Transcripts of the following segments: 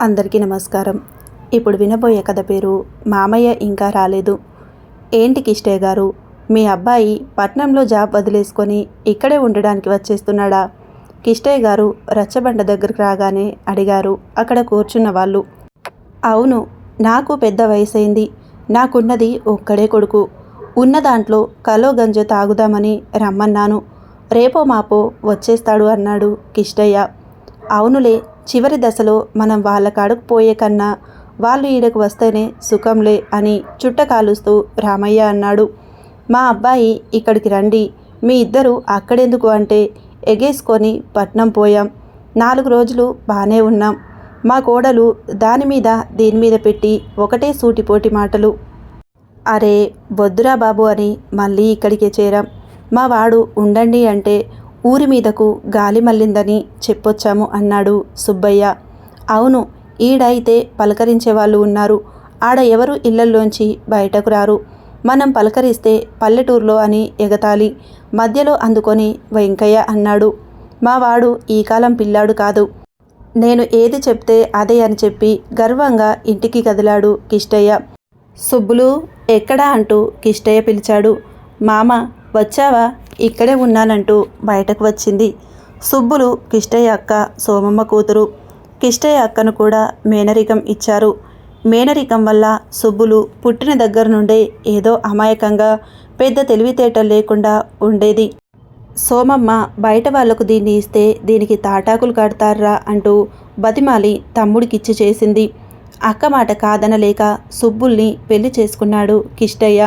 అందరికీ నమస్కారం. ఇప్పుడు వినబోయే కథ పేరు మామయ్య ఇంకా రాలేదు. ఏంటి కిష్టయ్య గారు? మీ అబ్బాయి పట్నంలో జాబ్ వదిలేసుకొని ఇక్కడే ఉండడానికి వచ్చేస్తున్నాడా? కిష్టయ్య గారు రచ్చబండ దగ్గరికి రాగానే అడిగారు అక్కడ కూర్చున్న వాళ్ళు. అవును నాకు పెద్ద వయసైంది నాకున్నది ఒక్కడే కొడుకు. ఉన్న దాంట్లో కలో గంజ తాగుదామని రమ్మన్నాను. రేపో మాపో వచ్చేస్తాడు అన్నాడు కిష్టయ్య. అవునులే చివరి దశలో మనం వాళ్ళ కాడకు పోయే కన్నా వాళ్ళు ఈడకు వస్తేనే సుఖంలే అని చుట్ట కాలుస్తూ రామయ్య అన్నాడు. మా అబ్బాయి ఇక్కడికి రండి. మీ ఇద్దరు అక్కడెందుకు అంటే ఎగేసుకొని పట్నం పోయాం. నాలుగు రోజులు బాగానే ఉన్నాం. మా కోడలు దాని మీద దీని మీద పెట్టి ఒకటే సూటిపోటి మాటలు. అరే వద్దురా బాబు అని మళ్ళీ ఇక్కడికే చేరాం. మా వాడు ఉండండి అంటే ఊరి మీదకు గాలి మళ్ళిందని చెప్పొచ్చాము అన్నాడు సుబ్బయ్య. అవును ఈడైతే పలకరించే వాళ్ళు ఉన్నారు. ఆడ ఎవరు ఇళ్ళల్లోంచి బయటకు రారు. మనం పలకరిస్తే పల్లెటూరులో అని ఎగతాలి మధ్యలో అందుకొని వెంకయ్య అన్నాడు. మా వాడు ఈ కాలం పిల్లాడు కాదు. నేను ఏది చెప్తే అదే అని చెప్పి గర్వంగా ఇంటికి కదిలాడు కిష్టయ్య. సుబ్బులు ఎక్కడా అంటూ కిష్టయ్య పిలిచాడు. మామ వచ్చావా? ఇక్కడే ఉన్నానంటూ బయటకు వచ్చింది. సుబ్బులు కిష్టయ్య అక్క సోమమ్మ కూతురు. కిష్టయ్య అక్కను కూడా మేనరికం ఇచ్చారు. మేనరికం వల్ల సుబ్బులు పుట్టిన దగ్గర నుండే ఏదో అమాయకంగా పెద్ద తెలివితేటలు లేకుండా ఉండేది. సోమమ్మ బయట వాళ్ళకు దీన్ని ఇస్తే దీనికి తాటాకులు కడతారా అంటూ బతిమాలి తమ్ముడికిచ్చి చేసింది. అక్క మాట కాదనలేక సుబ్బుల్ని పెళ్ళి చేసుకున్నాడు కిష్టయ్య.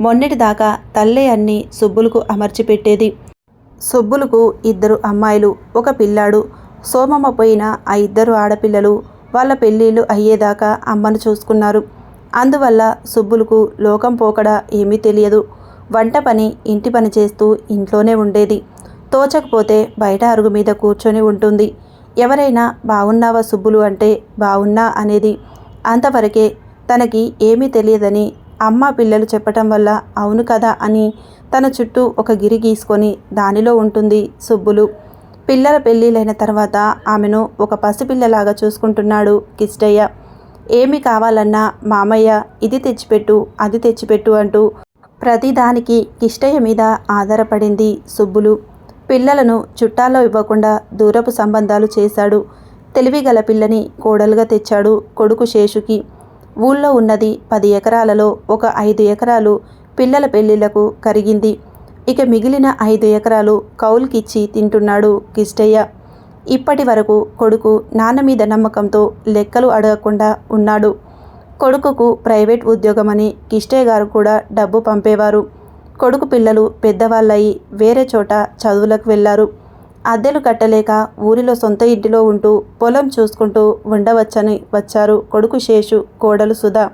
మొన్నటిదాకా తల్లే అన్ని సుబ్బులకు అమర్చిపెట్టేది. సుబ్బులకు ఇద్దరు అమ్మాయిలు ఒక పిల్లాడు. సోమమ్మ పోయిన ఆ ఇద్దరు ఆడపిల్లలు వాళ్ళ పెళ్ళిళ్ళు అయ్యేదాకా అమ్మను చూసుకున్నారు. అందువల్ల సుబ్బులకు లోకం పోకడా ఏమీ తెలియదు. వంట పని ఇంటి పని చేస్తూ ఇంట్లోనే ఉండేది. తోచకపోతే బయట అరుగు మీద కూర్చొని ఉంటుంది. ఎవరైనా బాగున్నావా సుబ్బులు అంటే బాగున్నా అనేది అంతవరకే తనకి ఏమీ తెలియదని అమ్మ పిల్లలు చెప్పటం వల్ల అవును కదా అని తన చుట్టూ ఒక గిరి గీసుకొని దానిలో ఉంటుంది సుబ్బులు. పిల్లల పెళ్ళిళ్ళైన తర్వాత ఆమెను ఒక పసిపిల్లలాగా చూసుకుంటున్నాడు కిష్టయ్య. ఏమి కావాలన్నా మామయ్య ఇది తెచ్చిపెట్టు అది తెచ్చిపెట్టు అంటూ ప్రతిదానికి కిష్టయ్య మీద ఆధారపడింది సుబ్బులు. పిల్లలను చుట్టాల్లో ఇవ్వకుండా దూరపు సంబంధాలు చేశాడు. తెలివిగల పిల్లని కోడలుగా తెచ్చాడు కొడుకు శేషుకి. ఊళ్ళో ఉన్నది పది ఎకరాలలో ఒక ఐదు ఎకరాలు పిల్లల పెళ్ళిళ్ళకు కరిగింది. ఇక మిగిలిన ఐదు ఎకరాలు కౌలుకిచ్చి తింటున్నాడు కిష్టయ్య. ఇప్పటి వరకు కొడుకు నాన్న మీద నమ్మకంతో లెక్కలు అడగకుండా ఉన్నాడు. కొడుకుకు ప్రైవేట్ ఉద్యోగమని కిష్టయ్య గారు కూడా డబ్బు పంపేవారు. కొడుకు పిల్లలు పెద్దవాళ్ళయి వేరే చోట చదువులకు వెళ్ళారు అద్దెలు కట్టలేక ఊరిలో సొంత ఇంటిలో ఉంటూ పొలం చూసుకుంటూ ఉండవచ్చని వచ్చారు కొడుకు శేషు కోడలు సుధా.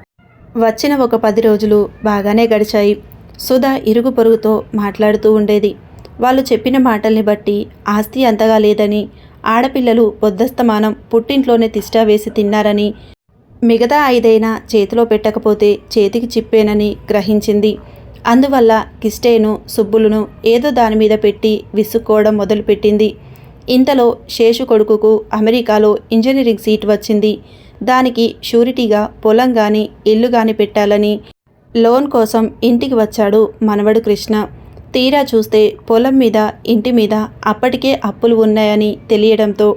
వచ్చిన ఒక పది రోజులు బాగానే గడిచాయి. సుధా ఇరుగు పొరుగుతో మాట్లాడుతూ ఉండేది. వాళ్ళు చెప్పిన మాటల్ని బట్టి ఆస్తి అంతగా లేదని ఆడపిల్లలు పొద్దస్తమానం పుట్టింట్లోనే తిష్టా వేసి తిన్నారని మిగతా ఐదైనా చేతిలో పెట్టకపోతే చేతికి చిప్పేనని గ్రహించింది. అందువల్ల కిస్టేను సుబ్బులును ఏదో దాని మీద పెట్టి విసుక్కోవడం మొదలుపెట్టింది. ఇంతలో శేషు కొడుకుకు అమెరికాలో ఇంజనీరింగ్ సీట్ వచ్చింది. దానికి షూరిటీగా పొలం కానీ ఇల్లు కానీ పెట్టాలని లోన్ కోసం ఇంటికి వచ్చాడు మనవడు కృష్ణ. తీరా చూస్తే పొలం మీద ఇంటి మీద అప్పటికే అప్పులు ఉన్నాయని తెలియడంతో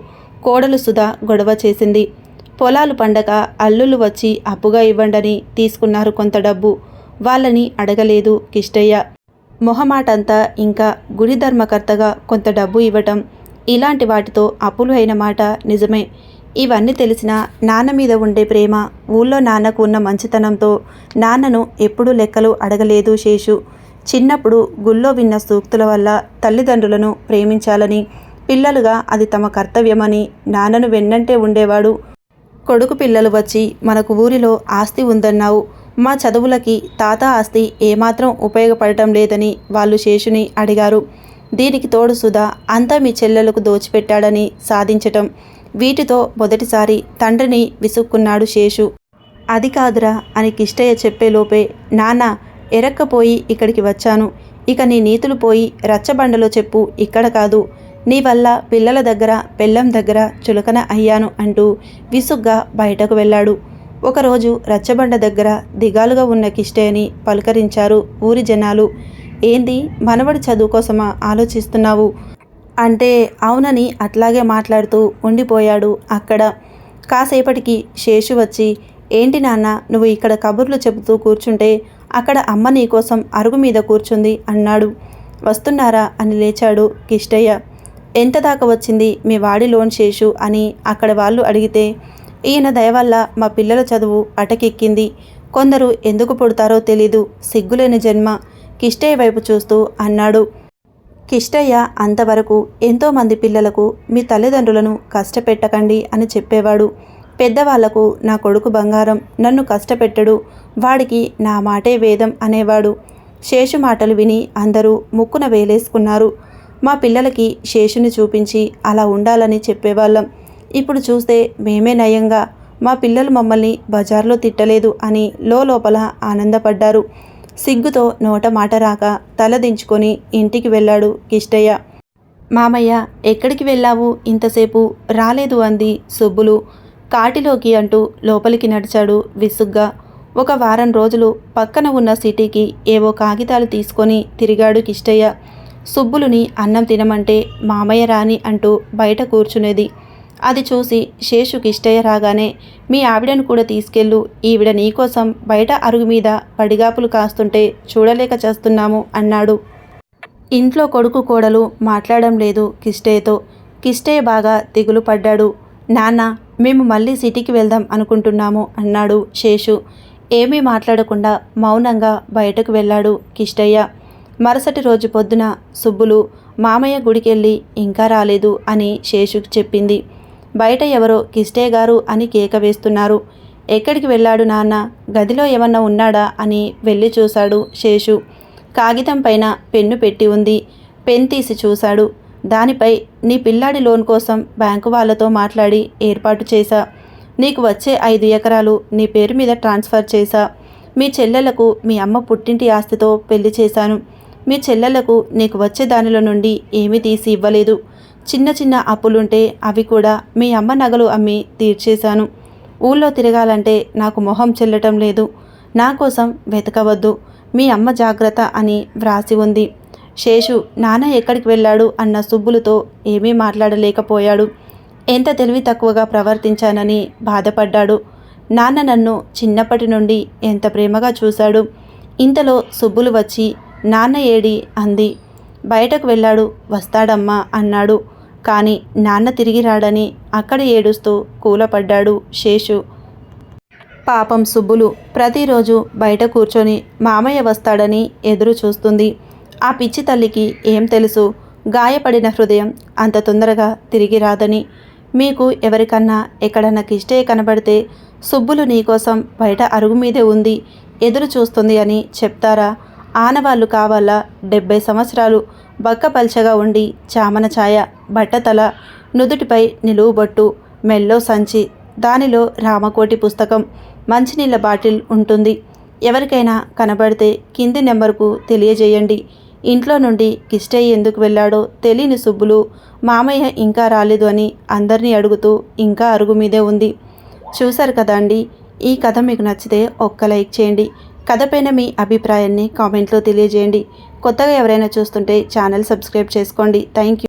కోడలు సుధా గొడవ చేసింది. పొలాలు పండగ అల్లులు వచ్చి అప్పుగా ఇవ్వండని తీసుకున్నారు కొంత డబ్బు. వాళ్ళని అడగలేదు కిష్టయ్య. మొహమాటంతా ఇంకా గుడి ధర్మకర్తగా కొంత డబ్బు ఇవ్వటం ఇలాంటి వాటితో అప్పులు అయిన మాట నిజమే. ఇవన్నీ తెలిసిన నాన్న మీద ఉండే ప్రేమ ఊళ్ళో నాన్నకు ఉన్న మంచితనంతో నాన్నను ఎప్పుడూ లెక్కలు అడగలేదు శేషు. చిన్నప్పుడు గుళ్ళో విన్న సూక్తుల వల్ల తల్లిదండ్రులను ప్రేమించాలని పిల్లలుగా అది తమ కర్తవ్యమని నాన్నను వెన్నంటే ఉండేవాడు. కొడుకు పిల్లలు వచ్చి మనకు ఊరిలో ఆస్తి ఉందన్నావు. మా చదువులకి తాత ఆస్తి ఏమాత్రం ఉపయోగపడటం లేదని వాళ్ళు శేషుని అడిగారు. దీనికి తోడు సుధా అంతా మీ చెల్లెలకు దోచిపెట్టాడని సాధించటం. వీటితో మొదటిసారి తండ్రిని విసుక్కున్నాడు శేషు. అది కాదురా అని కిష్టయ్య చెప్పేలోపే నాన్న ఎరక్కపోయి ఇక్కడికి వచ్చాను. ఇక నీ నీతులు పోయి రచ్చబండలో చెప్పు ఇక్కడ కాదు. నీ వల్ల పిల్లల దగ్గర పెళ్ళం దగ్గర చులకన అయ్యాను అంటూ విసుగ్గా బయటకు వెళ్ళాడు. ఒకరోజు రచ్చబండ దగ్గర దిగాలుగా ఉన్న కిష్టయ్యని పలకరించారు ఊరి జనాలు. ఏంది మనవడి చదువు కోసమా ఆలోచిస్తున్నావు? అంటే అవునని అట్లాగే మాట్లాడుతూ ఉండిపోయాడు అక్కడ. కాసేపటికి శేషు వచ్చి ఏంటి నాన్న నువ్వు ఇక్కడ కబుర్లు చెబుతూ కూర్చుంటే అక్కడ అమ్మ నీకోసం అరుగు మీద కూర్చుంది అన్నాడు. వస్తున్నారా? అని లేచాడు కిష్టయ్య. ఎంత దాకా వచ్చింది మీ వాడి లోన్ శేషు? అని అక్కడ వాళ్ళు అడిగితే ఈయన దయ వల్ల మా పిల్లల చదువు అటకెక్కింది. కొందరు ఎందుకు పుడతారో తెలీదు. సిగ్గులేని జన్మ. కిష్టయ్య వైపు చూస్తూ అన్నాడు. కిష్టయ్య అంతవరకు ఎంతోమంది పిల్లలకు మీ తల్లిదండ్రులను కష్టపెట్టకండి అని చెప్పేవాడు. పెద్దవాళ్ళకు నా కొడుకు బంగారం నన్ను కష్టపెట్టడు. వాడికి నా మాటే వేదం అనేవాడు. శేషు మాటలు విని అందరూ ముక్కున వేలేసుకున్నారు. మా పిల్లలకి శేషుని చూపించి అలా ఉండాలని చెప్పేవాళ్ళం. ఇప్పుడు చూస్తే మేమే నయంగా మా పిల్లలు మమ్మల్ని బజార్లో తిట్టలేదు అని లోపల ఆనందపడ్డారు. సిగ్గుతో నోట మాట రాక తలదించుకొని ఇంటికి వెళ్ళాడు కిష్టయ్య. మామయ్య ఎక్కడికి వెళ్ళావు? ఇంతసేపు రాలేదు అంది సుబ్బులు. కాటిలోకి అంటూ లోపలికి నడిచాడు విసుగ్గా. ఒక వారం రోజులు పక్కన ఉన్న సిటీకి ఏవో కాగితాలు తీసుకొని తిరిగాడు కిష్టయ్య. సుబ్బులుని అన్నం తినమంటే మామయ్య రాని అంటూ బయట కూర్చునేది. అది చూసి శేషు కిష్టయ్య రాగానే మీ ఆవిడను కూడా తీసుకెళ్ళు. ఈవిడ నీకోసం బయట అరుగు మీద పడిగాపులు కాస్తుంటే చూడలేక చేస్తున్నాము అన్నాడు. ఇంట్లో కొడుకు కోడలు మాట్లాడడం లేదు కిష్టయ్యతో. కిష్టయ్య బాగా దిగులు పడ్డాడు. నాన్న మేము మళ్ళీ సిటీకి వెళ్దాం అనుకుంటున్నాము అన్నాడు శేషు. ఏమీ మాట్లాడకుండా మౌనంగా బయటకు వెళ్ళాడు కిష్టయ్య. మరుసటి రోజు పొద్దున సుబ్బులు మామయ్య గుడికెళ్ళి ఇంకా రాలేదు అని శేషుకు చెప్పింది. బయట ఎవరో కిష్టే గారు అని కేక వేస్తున్నారు. ఎక్కడికి వెళ్ళాడు నాన్న? గదిలో ఏమన్నా ఉన్నాడా? అని వెళ్ళి చూశాడు శేషు. కాగితం పైన పెన్ను పెట్టి ఉంది. పెన్ తీసి చూశాడు. దానిపై నీ పిల్లాడి లోన్ కోసం బ్యాంకు వాళ్ళతో మాట్లాడి ఏర్పాటు చేశా. నీకు వచ్చే ఐదు ఎకరాలు నీ పేరు మీద ట్రాన్స్ఫర్ చేశా. మీ చెల్లెలకు మీ అమ్మ పుట్టింటి ఆస్తితో పెళ్ళి చేశాను. మీ చెల్లెలకు నీకు వచ్చే దానిలో నుండి ఏమీ తీసి ఇవ్వలేదు. చిన్న చిన్న అప్పులుంటే అవి కూడా మీ అమ్మ నగలు అమ్మి తీర్చేశాను. ఊళ్ళో తిరగాలంటే నాకు మొహం చెల్లటం లేదు. నా కోసం వెతకవద్దు. మీ అమ్మ జాగ్రత్త అని వ్రాసి ఉంది. శేషు నాన్న ఎక్కడికి వెళ్ళాడు అన్న సుబ్బులతో ఏమీ మాట్లాడలేకపోయాడు. ఎంత తెలివి తక్కువగా ప్రవర్తించానని బాధపడ్డాడు. నాన్న నన్ను చిన్నప్పటి నుండి ఎంత ప్రేమగా చూశాడు. ఇంతలో సుబ్బులు వచ్చి నాన్న ఏడి? అంది. బయటకు వెళ్ళాడు వస్తాడమ్మా అన్నాడు. కానీ నాన్న తిరిగి రాడని అక్కడ ఏడుస్తూ కూలపడ్డాడు శేషు. పాపం సుబ్బులు ప్రతిరోజు బయట కూర్చొని మామయ్య వస్తాడని ఎదురు చూస్తుంది. ఆ పిచ్చి తల్లికి ఏం తెలుసు? గాయపడిన హృదయం అంత తొందరగా తిరిగి రాదని. మీకు ఎవరికన్నా ఎక్కడన్నా కిష్టే కనబడితే సుబ్బులు నీకోసం బయట అరుగు మీదే ఉంది ఎదురు చూస్తుంది అని చెప్తారా? ఆనవాళ్ళు కావాలా? డెబ్బై సంవత్సరాలు బక్కపల్చగా ఉండి చామన ఛాయ బట్టతల నుదుటిపై నిలువుబొట్టు మెల్లో సంచి దానిలో రామకోటి పుస్తకం మంచినీళ్ళ బాటిల్ ఉంటుంది. ఎవరికైనా కనబడితే కింది నెంబర్కు తెలియజేయండి. ఇంట్లో నుండి కిష్టయ్య ఎందుకు వెళ్ళాడో తెలియని సుబ్బులు మామయ్య ఇంకా రాలేదు అని అందరినీ అడుగుతూ ఇంకా అరుగు మీదే ఉంది. చూశారు కదా అండి ఈ కథ మీకు నచ్చితే ఒక్క లైక్ చేయండి. కథపైన మీ అభిప్రాయాన్ని కామెంట్లో తెలియజేయండి. కొత్తగా ఎవరైనా చూస్తుంటే ఛానల్ సబ్స్క్రైబ్ చేసుకోండి. Thank you